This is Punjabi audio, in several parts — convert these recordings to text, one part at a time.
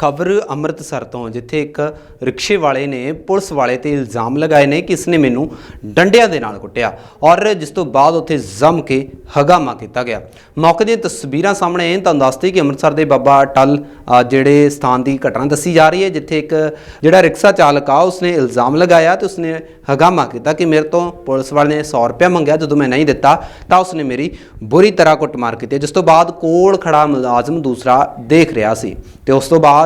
ਖਬਰ ਅੰਮ੍ਰਿਤਸਰ ਤੋਂ, ਜਿੱਥੇ ਇੱਕ ਰਿਕਸ਼ੇ ਵਾਲੇ ਨੇ ਪੁਲਿਸ ਵਾਲੇ ਤੇ ਇਲਜ਼ਾਮ ਲਗਾਏ ਨੇ ਕਿ ਇਸਨੇ ਮੈਨੂੰ ਡੰਡਿਆਂ ਦੇ ਨਾਲ ਕੁੱਟਿਆ ਔਰ ਜਿਸ ਤੋਂ ਬਾਅਦ ਉੱਥੇ ਜ਼ਮ ਕੇ ਹਗਾਮਾ ਕੀਤਾ ਗਿਆ। ਮੌਕੇ ਦੀਆਂ ਤਸਵੀਰਾਂ ਸਾਹਮਣੇ ਆਈਆਂ ਤੁਹਾਨੂੰ ਦੱਸਦੀ ਕਿ ਅੰਮ੍ਰਿਤਸਰ ਦੇ ਬਾਬਾ ਅਟਲ ਜਿਹੜੇ ਸਥਾਨ ਦੀ ਘਟਨਾ ਦੱਸੀ ਜਾ ਰਹੀ ਹੈ, ਜਿੱਥੇ ਇੱਕ ਜਿਹੜਾ ਰਿਕਸ਼ਾ ਚਾਲਕ ਆ, ਉਸਨੇ ਇਲਜ਼ਾਮ ਲਗਾਇਆ ਤੇ ਉਸਨੇ ਹਗਾਮਾ ਕੀਤਾ ਕਿ ਮੇਰੇ ਤੋਂ ਪੁਲਿਸ ਵਾਲੇ ਨੇ 100 ਰੁਪਇਆ ਮੰਗਿਆ, ਜਦੋਂ ਮੈਂ ਨਹੀਂ ਦਿੱਤਾ ਤਾਂ ਉਸਨੇ ਮੇਰੀ ਬੁਰੀ ਤਰ੍ਹਾਂ ਕੁੱਟਮਾਰ ਕੀਤੀ ਜਿਸ ਤੋਂ ਬਾਅਦ ਕੋਲ ਖੜਾ ਮੁਲਾਜ਼ਮ ਦੂਸਰਾ ਦੇਖ ਰਿਹਾ ਸੀ ਤੇ ਉਸ ਤੋਂ ਬਾਅਦ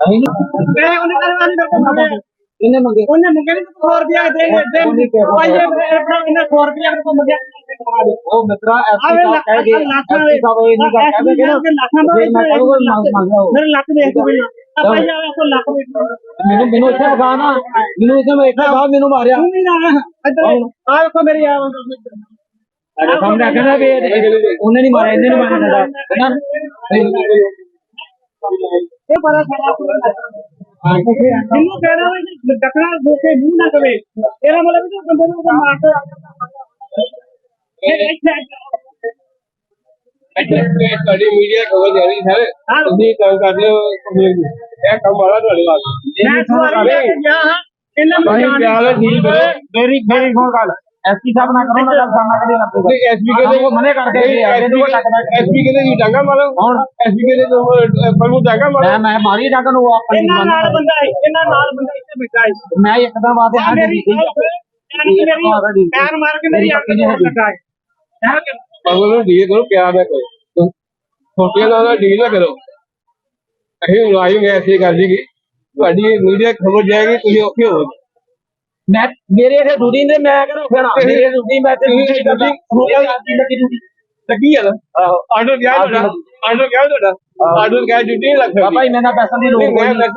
ਨਹੀਂ ਮੈਂ ਉਹਨੇ ਕਹਿੰਦਾ ਨਹੀਂ ਮੇਰੇ ਕੋਲ ਮੰਗੇ ਇਹਨੇ ਮੰਗੇ। ਉਹਨੇ ਮੰਗੇ ਨਹੀਂ 100 ਰੁਪਿਆ ਦੇ ਦੇ ਭਾਈ ਆਪਣਾ ਇਹਨੇ 100 ਰੁਪਿਆ ਮੇਰੇ ਕੋਲ ਮੰਗਿਆ। ਉਹ ਮਿੱਤਰਾ ਐਸੀ ਦਾ ਕਹਿ ਦੇ ਐਸੀ ਦਾ ਇਹ ਨਹੀਂ ਕਹਿ ਦੇ ਕਿ ਲੱਖਾਂ ਦਾ ਮੇਰੇ ਲੱਖ ਦੇਖ ਕੇ ਬਿਨਾ ਭਾਈ ਆਵੇ ਕੋ ਲੱਖ ਮੈਨੂੰ ਮੈਨੂੰ ਇੱਥੇ ਬਗਾ ਨਾ। ਮੈਨੂੰ ਇੱਥੇ ਮੈਂ ਇੱਥੇ ਬਗਾ ਮੈਨੂੰ ਮਾਰਿਆ। ਨਹੀਂ ਨਾ ਇੱਧਰ ਆ। ਵੇਖੋ ਮੇਰੀ ਆ ਅਰੇ ਸਾਹਮਣੇ ਆ ਕਹਿੰਦਾ ਵੀ ਉਹਨੇ ਨਹੀਂ ਮਾਰਿਆ ਇਹਨੇ ਨਹੀਂ ਮਾਰਿਆ ਨਾ ਇਹ ਬੜਾ ਸਾਰਾ ਜਿਹਨੂੰ ਕਹਿਣਾ ਵੀ ਡਕਣਾ ਦੋਕੇ ਮੂੰਹ ਨਾ ਕਵੇ। ਇਹਦਾ ਮਤਲਬ ਵੀ ਬੰਦੇ ਨੂੰ ਕੋਈ ਮਾਰ ਦੋ ਇਹ ਇੱਥੇ ਤੁਹਾਡੀ ਮੀਡੀਆ ਖਬਰ ਦੇ ਰਹੀ ਹੈ ਹਾਂ। ਤੁਸੀਂ ਕੰਮ ਕਰਦੇ ਹੋ ਦੀ ਇਹ ਕੰਮ ਵਾਲਾ ਤੁਹਾਡੇ ਵਾਸਤੇ ਮੈਂ ਤੁਹਾਡੀ ਲੈ ਕੇ ਗਿਆ ਹਾਂ ਇਹਨਾਂ ਨੂੰ ਜਾਣ ਕਰੋ। ਮੇਰੀ ਮੇਰੀ ਸੁਣ ਗੱਲ। ਐਸਪੀ ਸਾਹਿਬ ਨਾਲ ਕਰੋ ਨਾ ਗੱਲ ਸਾਹਮਣਾ ਕਰੀ ਨਾ ਨਹੀਂ ਐਸਪੀ ਕਹਿੰਦੇ ਉਹ ਮਨੇ ਕਰਕੇ। ਐਸਪੀ ਕਹਿੰਦੇ ਜੀ ਡਾਂਗਾ ਮਾਰੋ। ਹੁਣ ਐਸਪੀ ਕਹਿੰਦੇ ਜੋ ਪਰਮੂ ਡਾਂਗਾ ਮਾਰੋ। ਮੈਂ ਮੈਂ ਮਾਰੀ ਡਾਂਗ ਨੂੰ ਆਪਣੀ ਇਹਨਾਂ ਨਾਲ ਬੰਦਾ ਹੈ, ਇਹਨਾਂ ਨਾਲ ਬੰਦਾ ਇੱਥੇ ਬੈਠਾ ਹੈ। ਮੈਂ ਇੱਕਦਮ ਆਦੇ ਆ ਹਾਂ ਮੇਰੀ ਪੈਰ ਮਾਰ ਕੇ ਮੇਰੀ ਅੱਖ ਨੂੰ ਲੱਗਾ ਹੈ। ਹੈ? ਕਿ ਪਰਮੂ ਨੂੰ ਡੀਲ ਕਰੋ ਪਿਆਰ ਨਾਲ ਕਰੋ। ਛੋਟੀਆਂ ਨਾਲ ਡੀਲ ਨਾ ਕਰੋ। ਅਸੀਂ ਲਾਈਵ ਐਸੀ ਕਰ ਜੀ ਤੁਹਾਡੀ ਮੀਡੀਆ ਖਬਰ ਜਾਏਗੀ ਤੁਸੀਂ ਔਖੇ ਹੋਵੋਗੇ। ਮੈਂ ਮੇਰੇ ਇਹ ਡਿਊਟੀ ਨੇ ਮੈਂ ਕਰੋ ਫਿਰ ਮੇਰੇ ਡਿਊਟੀ ਮੈਂ ਤੇ ਡਿਊਟੀ ਕਰਦੀ। ਰੋਕਾ ਲੱਗੀ ਡਿਊਟੀ ਲੱਗੀ ਆ ਨਾ? ਆਰਡਰ ਗਿਆ ਤੁਹਾਡਾ? ਗਿਆ ਤੁਹਾਡਾ? ਆਰਡਰ ਗਿਆ ਡਿਊਟੀ ਨਹੀਂ ਲੱਗ ਜੀ ਮੈਨਾਂ ਪੈਸਾ ਦੀ ਲੋੜ ਨਹੀਂ, ਕੋਈ ਮੈਂ ਨਹੀਂ।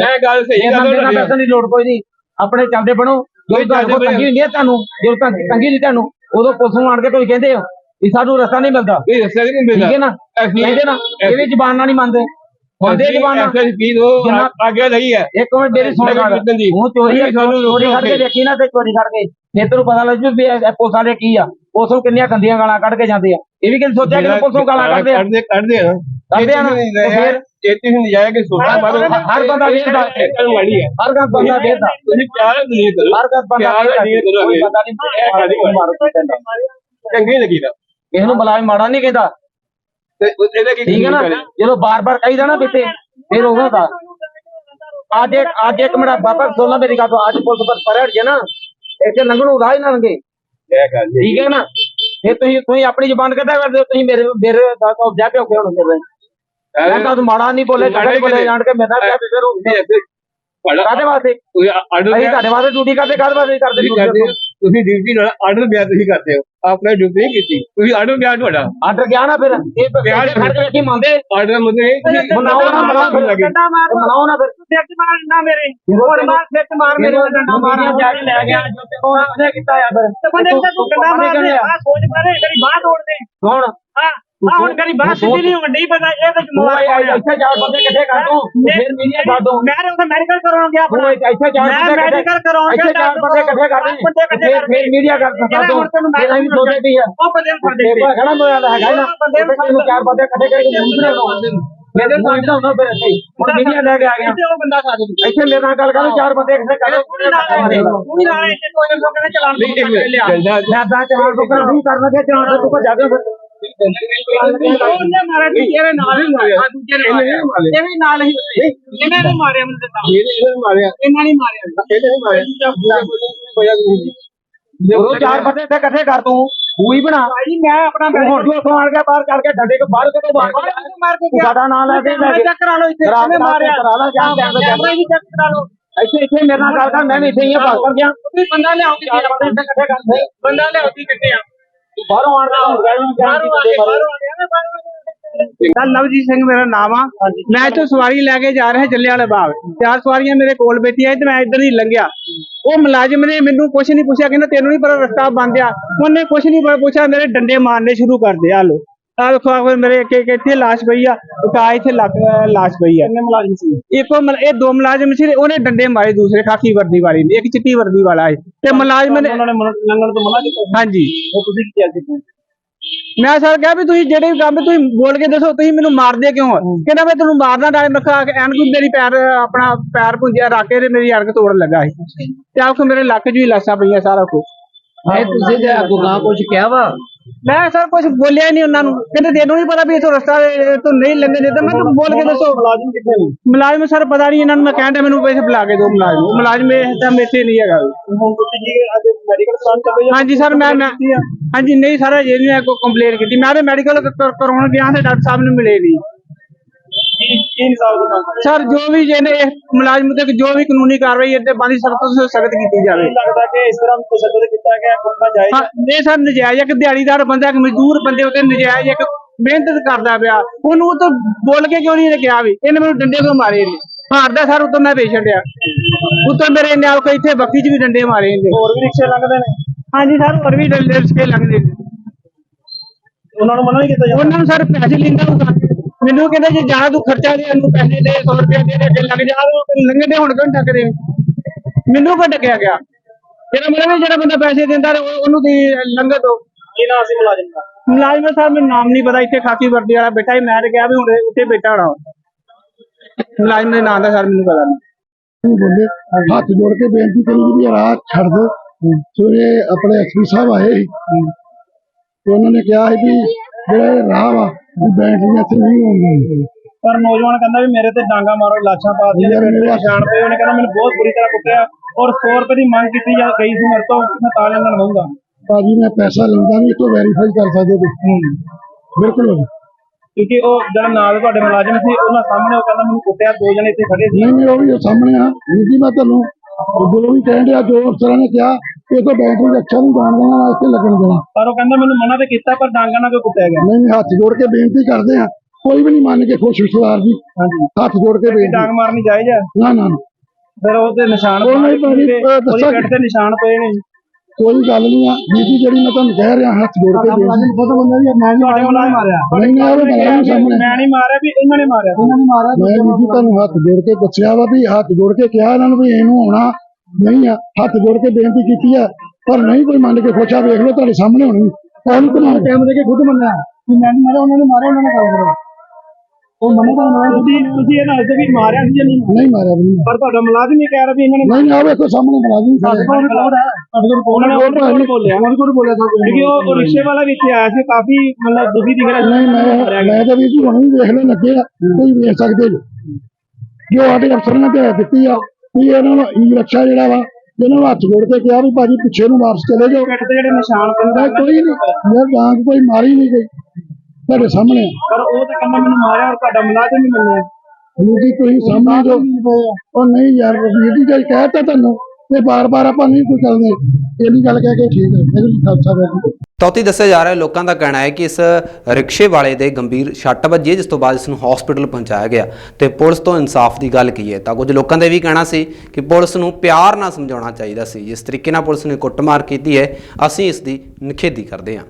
ਮੈਂ ਗੱਲ ਸਹੀ ਕਰ ਰਿਹਾ ਪੈਸਾ ਦੀ ਲੋੜ ਕੋਈ ਨਹੀਂ। ਆਪਣੇ ਚੱਲਦੇ ਬਣੋ। ਜਦੋਂ ਕੋਲ ਤੰਗੀ ਹੁੰਦੀ ਹੈ ਤੁਹਾਨੂੰ ਜਦੋਂ ਤੁਹਾਨੂੰ ਤੰਗੀ ਨਹੀਂ ਤੁਹਾਨੂੰ ਉਦੋਂ ਪੁਲਿਸ ਨੂੰ ਆਣ ਕੇ ਤੁਸੀਂ ਕਹਿੰਦੇ ਹੋ ਵੀ ਸਾਨੂੰ ਰਸਤਾ ਨਹੀਂ ਮਿਲਦਾ। ਇਹ ਰਸਤਾ ਨਹੀਂ ਠੀਕ ਮਿਲਦਾ। ਹੈ ਨਾ ਕਹਿੰਦੇ ਨਾ ਇਹ ਵੀ ਜ਼ਬਾਨ ਨਾਲ ਨਹੀਂ ਮੰਨਦੇ। ਹੁੰਦੇ ਜ਼ਬਾਨ ਨਾਲ ਐਸਾ ਕੀ ਦੋ ਜਿੰਨਾ- ਆਗੇ ਲਈ ਹੈ। ਇੱਕ ਮਿੰਟ ਮੇਰੀ ਸੁਣ ਗੱਲ। ਕਿੱਦਾਂ ਦੀ? ਹੁਣ ਚੋਰੀ ਕਰਕੇ। ਦੇਖੀ ਨਾ ਤੇ ਚੋਰੀ ਕਰਕੇ। ਫਿਰ ਤੈਨੂੰ ਪਤਾ ਲੱਗ ਜੂ ਵੀ ਪੁਲਿਸ ਵਾਲੇ ਕੀ ਆ। ਪੁਲਿਸ ਨੂੰ ਕਿੰਨੀਆਂ ਗੰਦੀਆਂ ਗਾਲਾਂ ਕੱਢ ਕੇ ਜਾਂਦੇ ਆ। ਇਹ ਵੀ ਕਿਨ ਸੋਚਿਆ ਕਿ ਪੁਲਿਸ ਨੂੰ ਗਾਲਾਂ ਕੱਢਦੇ ਆ? ਕੱਢਦੇ ਕੱਢਦੇ ਆ ਕੱਢਦੇ ਆ ਨਾ, ਫਿਰ? ਚੇਤੀ ਜਾਇਆ ਕਿ ਸੋਚਾ ਮਾਰੋ। ਹਰ ਬੰਦਾ ਵੇਖਦਾ। ਹਰ ਗੱਲ ਬੰਦਾ ਵੇਖਦਾ। ਤੁਸੀਂ ਪਿਆਰ ਨਹੀਂ ਕਰੋ। ਹਰ ਗੱਲ ਬੰਦਾ ਨਹੀਂ ਕਰੋ। ਪਤਾ ਨਹੀਂ ਇਹ ਖਾਲੀ ਮਾਰੋ ਚੰਗੀ ਨਹੀਂ ਲੱਗੀਦਾ ਕਿਸੇ ਨੂੰ ਬੁਲਾਵੇ ਮਾੜਾ ਨਹੀਂ ਕਹਿੰਦਾ। ਤੇ ਇਹਦਾ ਕੀ ਠੀਕ ਹੈ ਨਾ? ਜਦੋਂ ਬਾਰ-ਬਾਰ ਕਹੀਦਾ ਨਾ ਬਿੱਤੇ ਫਿਰ ਉਹ ਹੁੰਦਾ ਅੱਜ ਇੱਕ ਅੱਜ ਇੱਕ ਮਿੰਟ ਬਾਬਾ ਸੋਨਾ ਮੇਰੀ ਗੱਲ ਤੋਂ ਅੱਜ ਪੁਲਿਸ ਪਰ ਪਰੜ ਜੇ ਨਾ ਇੱਥੇ ਲੰਘਣੋਂ ਰਾਹ ਹੀ ਨਾ ਲੰਘੇ। ਇਹ ਗੱਲ ਜੀ। ਠੀਕ ਹੈ ਨਾ? ਫਿਰ ਤੁਸੀਂ ਤੁਸੀਂ ਆਪਣੀ ਜ਼ੁਬਾਨ ਕਿੱਦਾਂ ਕਰਦੇ ਹੋ? ਤੁਸੀਂ ਮੇਰੇ ਮੇਰੇ ਦਾ ਤਾਂ ਜਾ ਕੇ ਹੋਗੇ ਹੁਣ ਮੇਰੇ ਮੈਂ ਤਾਂ ਮਾੜਾ ਨਹੀਂ ਬੋਲੇ ਗਾੜੇ ਬੋਲੇ ਜਾਣ ਕੇ ਮੈਂ ਤਾਂ ਕਿਹਾ ਵੀ ਫਿਰ ਉਹ- ਤੁਹਾਡਾ ਕਾਹਦੇ ਵਾਸਤੇ? ਤੁਸੀਂ ਆਰਡਰ ਅਸੀਂ ਤੁਹਾਡੇ ਵਾਸਤੇ ਡਿਊਟੀ ਕਰਦੇ ਕਾਹਦੇ ਵਾਸਤੇ ਕਰਦੇ ਹੋ ਤੁਸੀਂ ਡਿਊਟੀ ਨਾਲ ਆਰਡਰ ਬਿਆ ਤੁਸੀਂ ਕਰਦੇ ਹੋ। ਆਪਨੇ ਡਿਊਟੀ ਨਹੀਂ ਕੀਤੀ ਤੁਸੀਂ ਆਰਡਰ ਬਿਆ ਤੁਹਾਡਾ ਆਰਡਰ ਗਿਆ ਨਾ ਫਿਰ ਇਹ ਗਿਆ ਖੜ ਕੇ ਵੇਖੀ ਮੰਨਦੇ ਆਰਡਰ ਮੁੱਦੇ ਮਨਾਓ ਨਾ ਮਨਾਓ ਫਿਰ ਡੰਡਾ ਮਾਰ ਮਨਾਓ ਨਾ ਫਿਰ ਸਿੱਟ ਮਾਰ ਨਾ ਮੇਰੇ ਹੋਰ ਮਾਰ ਸਿੱਟ ਮਾਰ ਮੇਰੇ ਡੰਡਾ ਮਾਰਿਆ ਜਾ ਕੇ ਲੈ ਗਿਆ ਜੋ ਤੇ ਉਹ ਉਹਨੇ ਕੀਤਾ ਆ ਫਿਰ ਤੇ ਬੰਦੇ ਤੇ ਡੰਡਾ ਮਾਰ ਦੇ ਆ ਸੋਚ ਮਾਰੇ ਤੇਰੀ ਬਾਹ ਤੋੜ ਦੇ ਹੁਣ ਹਾਂ ਆ ਹੁਣ ਕਰੀ ਬਾਹ ਸਿੱਧੀ ਨਹੀਂ ਹੁੰਦੀ ਪਤਾ ਇਹ ਤਾਂ ਤੂੰ ਜਮਾਰ ਇੱਥੇ ਚਾਰ ਬੰਦੇ ਇਕੱਠੇ ਕਰ ਦੋ ਫਿਰ ਮੀਡੀਆ ਕਰ ਦੋ ਮੈਂ ਉਹਦਾ ਮੈਡੀਕਲ ਕਰਾਉਣ ਗਿਆ ਤੂੰ ਇੱਥੇ ਮੈਂ ਬੰਦੇ ਮੈਡੀਕਲ ਕਰਾਉਣ ਗਿਆ ਇੱਥੇ ਚਾਰ ਬੰਦੇ ਇਕੱਠੇ ਕਰ ਦੇ। ਫਿਰ ਮੀਡੀਆ ਕਰ ਦੋ ਫਿਰ ਅਸੀਂ ਸੋਚਦੇ ਵੀ ਆ ਉਹ ਬੰਦੇ ਨੂੰ ਫੜ ਦੇ ਦੇਖੋ ਖੜਾ ਹੋਇਆ ਤਾਂ ਹੈਗਾ ਨਾ। ਬੰਦੇ ਨੂੰ ਚਾਰ ਬੰਦੇ ਇਕੱਠੇ ਕਰਕੇ ਮੂੰਹ ਬਣਾਉਂਦੇ ਮੇਰੇ ਤੋਂ ਇੰਦਾ ਹੁੰਦਾ ਫਿਰ ਇੱਥੇ ਹੀ। ਹੁਣ ਮੀਡੀਆ ਲੈ ਕੇ ਆ ਗਿਆ। ਇੱਥੇ ਉਹ ਬੰਦਾ ਦੂ ਇੱਥੇ ਮੇਰੇ ਨਾਲ ਗੱਲ ਕਰੋ ਚਾਰ ਬੰਦੇ ਇਕੱਠੇ ਕਰ ਤੂੰ ਨਾਲ ਤੂੰ ਨਾਲ ਇੱਥੇ ਕੋਈ ਨਾ ਕੋਈ ਤਾਂ ਚਾਰ ਬੰਦੇ ਨਹੀਂ ਕਰਨਾ ਤੇ ਚਾਰ ਤੋਂ ਉੱਪਰ ਜਾ ਕੇ ਫਿਰ। ਉਹਨੇ ਮਾਰਿਆ ਦੂਜੇ ਨਾਲ ਹੀ ਮਾਰਿਆ ਦੂਜੇ ਨੇ ਮਾਰਿਆ। ਇਹ ਵੀ ਨਾਲ ਹੀ ਇਹਨਾਂ ਨੇ ਮਾਰਿਆ ਮੈਨੂੰ ਦਿੱਤਾ। ਇਹ ਇਹਨੇ ਮਾਰਿਆ। ਇਹਨਾਂ ਨੇ ਮਾਰਿਆ। ਇਹਨੇ ਨਹੀਂ। ਮਾਰਿਆ ਉਹ ਚਾਰ ਬੰਦੇ ਇੱਥੇ ਇਕੱਠੇ ਕਰ ਤੂੰ ਉਹੀ ਬਣਾ। ਭਾਈ ਮੈਂ ਆਪਣਾ ਤੂੰ ਹੁਣ ਤੋਂ ਆਣ ਕੇ ਬਾਹਰ ਕਰਕੇ ਡੰਡੇ ਤੋਂ ਬਾਹਰ ਕਦੋਂ ਬਾਹਰ ਮਾਰ ਕੇ ਤੂੰ ਸਾਡਾ ਨਾਂ ਲੈ ਕੇ ਲੈ ਕੇ। ਚੈੱਕ ਕਰਾ ਲਓ ਇੱਥੇ ਕਰਾ ਕਿਹਨੇ ਮਾਰਿਆ। ਕਰਾ ਲਾ ਜਾਂ ਜਾਂ ਕੈਮਰਾ ਵੀ ਚੈੱਕ ਕਰਾ ਲਓ। ਇੱਥੇ ਇੱਥੇ ਮੇਰੇ ਨਾਲ ਗੱਲ ਕਰ ਮੈਂ ਵੀ ਇੱਥੇ ਹੀ ਆ ਬਾਤ ਕਰ ਗਿਆ। ਬੰਦਾ ਲਿਆਓ ਚਾਰ ਬੰਦੇ ਕੀ ਕਿੱਥੇ ਆ? ਬਾਹਰੋਂ ਆਣ ਕੇ ਹੁਣ ਗਏ ਬਾਹਰੋਂ ਆ ਕੇ ਬਾਹਰੋਂ ਆ ਕੇ ਬਾਹਰੋਂ ਸਰ ਲਵਜੀਤ ਸਿੰਘ ਮੇਰਾ ਨਾਮ ਆ। ਮੈਂ ਇੱਥੋਂ ਸਵਾਰੀ ਲੈ ਕੇ ਜਾ ਰਿਹਾ ਜੱਲੇ ਵਾਲੇ ਬਾਗ। ਚਾਰ ਸਵਾਰੀਆਂ ਮੇਰੇ ਕੋਲ ਬੈਠੀਆਂ ਤੇ ਮੈਂ ਇੱਧਰ ਹੀ ਲੰਘਿਆ। ਉਹ ਮੁਲਾਜ਼ਮ ਨੇ ਮੈਨੂੰ ਕੁਝ ਨਹੀਂ ਪੁੱਛਿਆ ਕਹਿੰਦਾ ਤੈਨੂੰ ਨਹੀਂ ਪਤਾ ਰਸਤਾ ਬੰਦ ਆ। ਉਹਨੇ ਕੁਝ ਨਹੀਂ ਪੁੱਛਿਆ ਮੇਰੇ ਡੰਡੇ ਮਾਰਨੇ ਸ਼ੁਰੂ ਕਰ ਦੇ ਆ ਲੋ ਆ ਵੇਖੋ ਆਹ ਮੇਰੇ ਇੱਕ ਇੱਕ ਇੱਥੇ ਲਾਸ਼ ਪਈ ਆ ਆ ਇੱਥੇ ਲਾਸ਼ ਪਈ ਆ। ਕਿੰਨੇ ਮੁਲਾਜ਼ਮ ਸੀ? ਇੱਕੋ ਮੁਲ- ਇਹ ਦੋ ਮੁਲਾਜ਼ਮ ਸੀ ਉਹਨੇ ਡੰਡੇ ਮਾਰੇ ਦੂਸਰੇ ਖਾਕੀ ਵਰਦੀ ਵਾਲੇ ਨੇ ਇੱਕ ਚਿੱਟੀ ਵਰਦੀ ਵਾਲਾ ਹੈ ਤੇ ਮੁਲਾਜ਼ਮ ਨੇ ਉਹਨਾਂ ਨੇ ਲੰਘਣ ਤੋਂ ਮਨਾ ਕੀਤਾ ਹਾਂਜੀ। ਉਹ ਤੁਸੀਂ ਕੀ ਸੀ? ਮੈਂ ਸਰ ਕਿਹਾ ਵੀ ਤੁਸੀਂ ਜਿਹੜੇ ਵੀ ਕੰਮ ਤੁਸੀਂ ਬੋਲ ਕੇ ਦੱਸੋ ਤੁਸੀਂ ਮੈਨੂੰ ਮਾਰਦੇ ਕਿਉਂ ਹੋ? ਕਹਿੰਦਾ ਮੈਂ ਤੈਨੂੰ ਮਾਰਨਾ ਡਾਲੇ ਮੈਂ ਖਾ ਕੇ ਐਨ ਕੋਈ ਮੇਰੀ ਪੈਰ ਆਪਣਾ ਪੈਰ ਪੁੰਜਿਆ ਰੱਖ ਕੇ ਤੇ ਮੇਰੀ ਅੜਕ ਤੋੜਨ ਲੱਗਾ ਸੀ। ਤੇ ਆਖੋ ਮੇਰੇ ਲੱਕ 'ਚ ਵੀ ਲਾਸਾਂ ਪਈਆਂ ਸਾਰਾ ਕੁਝ ਨਹੀਂ ਤੁਸੀਂ ਤੇ ਅੱਗੋਂ ਗਾਂ ਕੁਝ ਕਿਹਾ ਵਾ? ਮੈਂ ਸਰ ਕੁਝ ਬੋਲਿਆ ਨਹੀਂ ਉਹਨਾਂ ਨੂੰ। ਕਹਿੰਦੇ ਤੈਨੂੰ ਨਹੀਂ ਪਤਾ ਵੀ ਇਥੋਂ ਰਸਤਾ ਤੋਂ ਨਹੀਂ ਲੰਘਣ ਦਿੱਤਾ ਮੈਂ ਤੈਨੂੰ ਬੋਲ ਕੇ ਦੱਸੋ। ਮੁਲਾਜ਼ਮ ਕਿੱਥੇ ਨੇ? ਮੁਲਾਜ਼ਮ ਸਰ ਪਤਾ ਨਹੀਂ ਇਹਨਾਂ ਨੂੰ ਮੈਂ ਕਹਿੰਦਾ ਮੈਨੂੰ ਪੈਸੇ ਬੁਲਾ ਕੇ ਦਿਓ ਮੁਲਾਜ਼ਮ। ਉਹ ਮੁਲਾਜ਼ਮ ਇਹ ਟਾਈਮ ਇੱਥੇ ਨਹੀਂ ਹੈਗਾ। ਹੁਣ ਤੁਸੀਂ ਜੀ ਅੱਜ ਮੈਡੀਕਲ ਸਟਾਫ ਚੱਲੇ ਜਾਂ ਹਾਂਜੀ ਸਰ ਮੈਂ ਮੈਂ ਹਾਂਜੀ ਨਹੀਂ ਸਰ ਜੇ ਨਹੀਂ ਕੋਈ ਕੰਪਲੇਂਟ ਕੀਤੀ। ਮੈਂ ਤੇ ਮੈਡੀਕਲ ਕਰਾਉਣ ਗਿਆ ਤੇ ਡਾਕਟਰ ਸਾਹਿਬ ਨੂੰ ਮਿਲੇ ਨਹੀਂ ਕੀ ਕੀ ਹਿਸਾਬ ਦੀ ਮੰਗ ਕਰਦੇ ਸਰ ਜੋ ਵੀ ਜਿਹਨੇ ਇਹ ਮੁਲਾਜ਼ਮ ਤੇ ਜੋ ਵੀ ਕਾਨੂੰਨੀ ਕਾਰਵਾਈ ਇਹਦੇ ਬਾਰੇ ਸਖਤ ਤੋਂ ਸਖਤ ਕੀਤੀ ਜਾਵੇ। ਨਹੀਂ ਲੱਗਦਾ ਕਿ ਇਸ ਤਰ੍ਹਾਂ ਤਸ਼ੱਦਦ ਕੀਤਾ ਗਿਆ ਕਰਨਾ ਜਾਇਜ਼ ਹਾਂ, ਨਹੀਂ ਸਰ ਨਜਾਇਜ਼ ਇੱਕ ਦਿਹਾੜੀਦਾਰ ਬੰਦਾ ਇੱਕ ਮਜ਼ਦੂਰ ਬੰਦੇ ਉਤੇ ਨਜਾਇਜ਼ ਇੱਕ ਮਿਹਨਤ ਕਰਦਾ ਪਿਆ। ਉਹਨੂੰ ਉਹ ਤੋਂ ਬੋਲ ਕੇ ਕਿਉਂ ਨਹੀਂ ਕਿਹਾ ਵੀ? ਇਹਨੇ ਮੈਨੂੰ ਡੰਡੇ ਕਿਉਂ ਮਾਰੇ ਨੇ ਹਾਰਦਾ ਸਰ ਉਤੋਂ ਮੈਂ ਪੇਸ਼ੈਂਟ ਆ। ਉਤੋਂ ਮੇਰੇ ਨਾਲ ਕੋਈ ਇੱਥੇ ਬੱਕੀ 'ਚ ਵੀ ਡੰਡੇ ਮਾਰੇ ਇਹਨੇ। ਹੋਰ ਵੀ ਰਿਕਸ਼ੇ ਲੰਘਦੇ ਨੇ? ਹਾਂਜੀ ਸਰ ਹੋਰ ਵੀ ਡੰਡੇ ਰਿਸਕੇ ਲੱਗਦੇ ਨੇ। ਉਹਨਾਂ ਨੂੰ ਮਨਾ ਨਹੀਂ ਕੀਤਾ ਜਾਂਦਾ? ਉਹਨਾਂ ਨੂੰ ਸਰ ਪੈਸੇ ਲੈਂਦਾ ਹੋਊਗਾ ਮੈਨੂੰ ਕਹਿੰਦਾ ਜੇ ਜ਼ਿਆਦਾ ਤੂੰ ਖਰਚਾ ਦੇ ਇਹਨੂੰ ਪੈਸੇ ਦੇ 100 ਰੁਪਏ ਦੇ ਦੇ ਲੱਗ ਜਾ ਉਹ ਲੰਘੇ ਦੇ ਹੁਣ ਕਿਉਂ ਟੱਕਦੇ ਮੈਨੂੰ ਕੋ ਟਕਿਆ ਗਿਆ? ਮੇਰਾ ਵੀ ਜਿਹੜਾ ਬੰਦਾ ਪੈਸੇ ਦਿੰਦਾ ਉਹਨੂੰ ਦੀ ਲੰਘੇ ਦੋ। ਕੀ ਨਾ ਅਸੀਂ ਮੁਲਾਜ਼ਮ ਦਾ? ਮੁਲਾਜ਼ਮ ਸਾਹਿਬ ਮੈਨੂੰ ਨਾਮ ਨਹੀਂ ਪਤਾ ਇੱਥੇ ਖਾਕੀ ਵਰਦੀ ਵਾਲਾ ਬੇਟਾ ਹੀ ਮੈਂ ਤੇ ਕਿਹਾ ਵੀ ਹੁਣ ਉੱਥੇ ਬੈਠਾ ਹੋਣਾ। ਮੁਲਾਜ਼ਮ ਦੇ ਨਾਂ ਦਾ ਸਰ ਮੈਨੂੰ ਪਤਾ ਨਹੀਂ। ਬੋਲੇ ਹੱਥ ਜੋੜ ਕੇ ਬੇਨਤੀ ਕਰੀ ਵੀ ਰਾਹ ਛੱਡ ਦਿਓ ਸਵੇਰੇ ਆਪਣੇ ਐਸਪੀ ਸਾਹਿਬ ਆਏ ਸੀ। ਤੇ ਉਹਨਾਂ ਨੇ ਕਿਹਾ ਸੀ ਵੀ ਜਿਹੜਾ ਰਾਹ ਵਾ ਵੀ ਬੈਟਰੀਆਂ ਇੱਥੇ ਨਹੀਂ ਹੋਣਗੀਆਂ ਪਰ ਨੌਜਵਾਨ ਕਹਿੰਦਾ ਵੀ ਮੇਰੇ ਤੇ ਡਾਂਗਾ ਮਾਰੋ ਲਾਸ਼ਾਂ ਪਾ ਦਿੱਤੀਆਂ ਮੇਰੇ ਤੇ ਪਏ ਉਹਨੇ ਕਹਿੰਦਾ ਮੈਨੂੰ ਬਹੁਤ ਬੁਰੀ ਤਰ੍ਹਾਂ ਕੁੱਟਿਆ ਔਰ 100 ਰੁਪਏ ਦੀ ਮੰਗ ਕੀਤੀ ਜਾ ਗਈ ਸੀ ਮੇਰੇ ਤੋਂ ਮੈਂ ਤਾਂ ਲੰਘਣ ਦਊਂਗਾ ਭਾਜੀ ਮੈਂ ਪੈਸਾ ਲੈਂਦਾ ਨਹੀਂ ਇਤੋਂ ਵੈਰੀਫਾਈ ਕਰ ਸਕਦੇ ਤੁਸੀਂ। ਬਿਲਕੁਲ। ਕਿਉਂਕਿ ਉਹ ਜਿਹੜਾ ਨਾਲ ਤੁਹਾਡੇ ਮੁਲਾਜ਼ਮ ਸੀ ਉਹਨਾਂ ਸਾਹਮਣੇ ਉਹ ਕਹਿੰਦਾ ਮੈਨੂੰ ਕੁੱਟਿਆ ਦੋ ਜਣੇ ਇੱਥੇ ਖੜੇ ਸੀ। ਨਹੀਂ ਉਹ ਵੀ ਉਹ ਸਾਹਮਣੇ ਆ। ਜੀ ਮੈਂ ਤੁਹਾਨੂੰ ਜਦੋਂ ਵੀ ਕਹਿਣ ਡਿਆ ਜੋ ਅਫਸਰਾਂ ਨੇ ਕਿਹਾ ਇਹ ਤਾਂ ਬੈਟਰੀ ਰੱਖਿਆ ਨਹੀਂ ਜਾਣ ਦੇਣਾ ਨਾ ਇੱਥੇ ਲੱਗਣ ਦੇਣਾ? ਪਰ ਉਹ ਕਹਿੰਦਾ ਮੈਨੂੰ ਮਨਾ ਤੇ ਕੀਤਾ ਪਰ ਡਾਂਗਾ ਨਾਲ ਕਿਉਂ ਕੁੱਟਿਆ ਗਿਆ। ਨਹੀਂ ਨਹੀਂ ਹੱਥ ਜੋੜ ਕੇ ਬੇਨਤੀ ਕਰਦੇ ਆ ਕੋਈ ਵੀ ਨਹੀਂ ਮੰਨ ਕੇ ਖੁਸ਼ ਸਰਦਾਰ ਜੀ। ਹਾਂਜੀ। ਹੱਥ ਜੋੜ ਕੇ ਬੇਨਤੀ। ਡਾਂਗ ਮਾਰਨੀ ਜਾਇਜ਼ ਹੈ ਨਾ ਨਾ ਨਾ, ਫਿਰ ਉਹਦੇ ਨਿਸ਼ਾਨ ਉਹ ਨਹੀਂ ਭਾਜੀ, ਤੇ ਅਹ ਉਹਦੀ ਦੱਸਾਂ ਪਿੱਠ ਤੇ ਨਿਸ਼ਾਨ ਪਏ ਨੇ। ਕੋਈ ਗੱਲ ਨਹੀਂ ਆ। ਵੀਰ ਜੀ ਜਿਹੜੀ ਮੈਂ ਤੁਹਾਨੂੰ ਕਹਿ ਰਿਹਾ ਹੱਥ ਜੋੜ ਕੇ ਬੇਨਤੀ। ਤੁਹਾਡੇ ਮਾਰਿਆ। ਨਹੀਂ ਉਹ ਬਣਾ ਨਹੀਂ ਸਾਹਮਣੇ। ਮੈਂ ਨਹੀਂ ਮਾਰਿਆ ਵੀ ਇਹਨਾਂ ਨੇ ਮਾਰਿਆ। ਮੈਂ ਜੀ ਤੁਹਾਨੂੰ ਹੱਥ ਜੋੜ ਕੇ ਦੱਸਿਆ ਵਾ ਵੀ ਹੱਥ ਜੋੜ ਕੇ ਕਿਹਾ ਇਹਨਾਂ ਨੂੰ ਵੀ ਇਹਨੂੰ ਆਉਣਾ। ਨਹੀਂ ਆ ਹੱਥ ਜੋੜ ਕੇ ਬੇਨਤੀ ਕੀਤੀ ਆ ਪਰ ਨਹੀਂ ਕੋਈ ਮੰਨ ਕੇ ਖੁਸ਼ਾ ਵੇਖ ਲਓ ਤੁਹਾਡੇ ਸਾਹਮਣੇ ਹੋਣੀ। ਕੌਣ ਬਣਾ ਟਾਈਮ ਦੇ ਕੇ ਖੁਦ ਮੰਨਿਆ। ਕਿ ਮੈਂ ਨਹੀਂ ਮਾਰਿਆ ਉਹਨਾਂ ਨੇ ਮਾਰਿਆ ਉਹਨਾਂ ਨੇ ਗੱਲ ਕਰੋ। ਉਹ ਮੰਨਦਾ ਨਾ ਤੁਸੀਂ ਤੁਸੀਂ ਇਹਨਾਂ ਅੱਜ ਵੀ ਮਾਰਿਆ ਸੀ ਜਾਂ ਨਹੀਂ ਨਹੀਂ ਮਾਰਿਆ ਵੀ ਨਹੀਂ। ਪਰ ਤੁਹਾਡਾ ਮੁਲਾਜ਼ਮ ਹੀ ਕਹਿ ਰਿਹਾ ਵੀ ਇਹਨਾਂ ਨੇ ਨਹੀਂ ਆ ਵੇਖੋ ਸਾਹਮਣੇ ਬਣਾ ਦੀ ਸਾਡੇ ਕੋਲ। ਰਿਪੋਰਟ ਹੈ ਸਾਡੇ ਕੋਲ ਰਿਪੋਰਟ ਹੈ ਉਹਨਾਂ ਨੇ ਬੋਲਿਆ। ਉਹਨਾਂ ਕੋਲ ਬੋਲਿਆ ਸਭ ਕਿਉਂਕਿ ਉਹ ਉਹ ਰਿਕਸ਼ੇ ਵਾਲਾ ਵੀ ਇੱਥੇ ਆਇਆ ਸੀ ਕਾਫੀ ਮਤਲਬ ਦੁਖੀ ਦਿਖ ਰਿਹਾ ਸੀ। ਨਹੀਂ ਮੈਂ ਮੈਂ ਤਾਂ ਵੀਰ ਜੀ ਹੁਣ ਵੀ ਵੇਖ ਲੈਣ ਲੱਗੇ ਆ। ਕੋਈ ਵੇਖ ਸਕਦੇ ਜੋ। ਜੋ ਸਾਡੇ ਅਫਸਰ ਨੇ ਤੇ ਦਿੱਤੀ ਆ ਵੀ ਇਹਨਾਂ ਨੂੰ ਈ ਰੱਖਿਆ ਜਿਹੜਾ ਵਾ ਇਹਨਾਂ ਨੂੰ ਹੱਥ ਜੋੜ ਕੇ ਕਿਹਾ ਵੀ ਭਾਜੀ ਪਿੱਛੇ ਨੂੰ ਵਾਪਸ ਚਲੇ ਜਾਓ। ਪਿੱਠ ਤੇ ਜਿਹੜੇ ਨਿਸ਼ਾਨ ਮੈਂ ਕੋਈ ਨਹੀਂ ਯਾਰ ਗਾਂਗ ਕੋਈ ਮਾਰੀ ਨਹੀਂ ਗਈ ਤੁਹਾਡੇ ਸਾਹਮਣੇ। ਪਰ ਉਹ ਤਾਂ ਕਹਿੰਦਾ ਮੈਨੂੰ ਮਾਰਿਆ ਔਰ ਤੁਹਾਡਾ ਮੁਲਾਜ਼ਮ ਨਹੀਂ ਮੰਨਿਆ। ਜੀ ਤੁਸੀਂ ਸਾਹਮਣੇ ਜੋ ਉਹ ਨਹੀਂ ਯਾਰ ਜੀ ਜੇ ਕਹਿਤਾ ਤੁਹਾਨੂੰ ਤੇ ਬਾਰ-ਬਾਰ ਆਪਾਂ ਨਹੀਂ ਕੋਈ ਕਰਦੇ ਇਹਦੀ ਗੱਲ ਕਹਿ ਕੇ ਠੀਕ ਹੈ, ਮੇਰੇ ਲਈ ਖਾਲਸਾ ਵਾਹਿਗੁਰੂ। ਤੌਤੀ ਦੱਸਿਆ ਜਾ ਰਿਹਾ ਲੋਕਾਂ ਦਾ ਕਹਿਣਾ ਹੈ ਕਿ ਇਸ ਰਿਕਸ਼ੇ ਵਾਲੇ ਦੇ ਗੰਭੀਰ ਸ਼ੱਟ ਵੱਜੀ ਜਿਸ ਤੋਂ ਬਾਅਦ ਇਸ ਨੂੰ ਹਸਪੀਟਲ ਪਹੁੰਚਾਇਆ ਗਿਆ। ਤੇ ਪੁਲਿਸ ਤੋਂ ਇਨਸਾਫ ਦੀ ਗੱਲ ਕੀ ਹੈ? ਤਾਂ ਕੁਝ ਲੋਕਾਂ ਦਾ ਇਹ ਵੀ ਕਹਿਣਾ ਸੀ ਕਿ ਪੁਲਿਸ ਨੂੰ ਪਿਆਰ ਨਾਲ ਸਮਝਾਉਣਾ ਚਾਹੀਦਾ ਸੀ। ਜਿਸ ਤਰੀਕੇ ਨਾਲ ਪੁਲਿਸ ਨੇ ਕੁੱਟਮਾਰ ਕੀਤੀ ਹੈ, ਅਸੀਂ ਇਸ ਦੀ ਨਿਖੇਧੀ ਕਰਦੇ ਹਾਂ।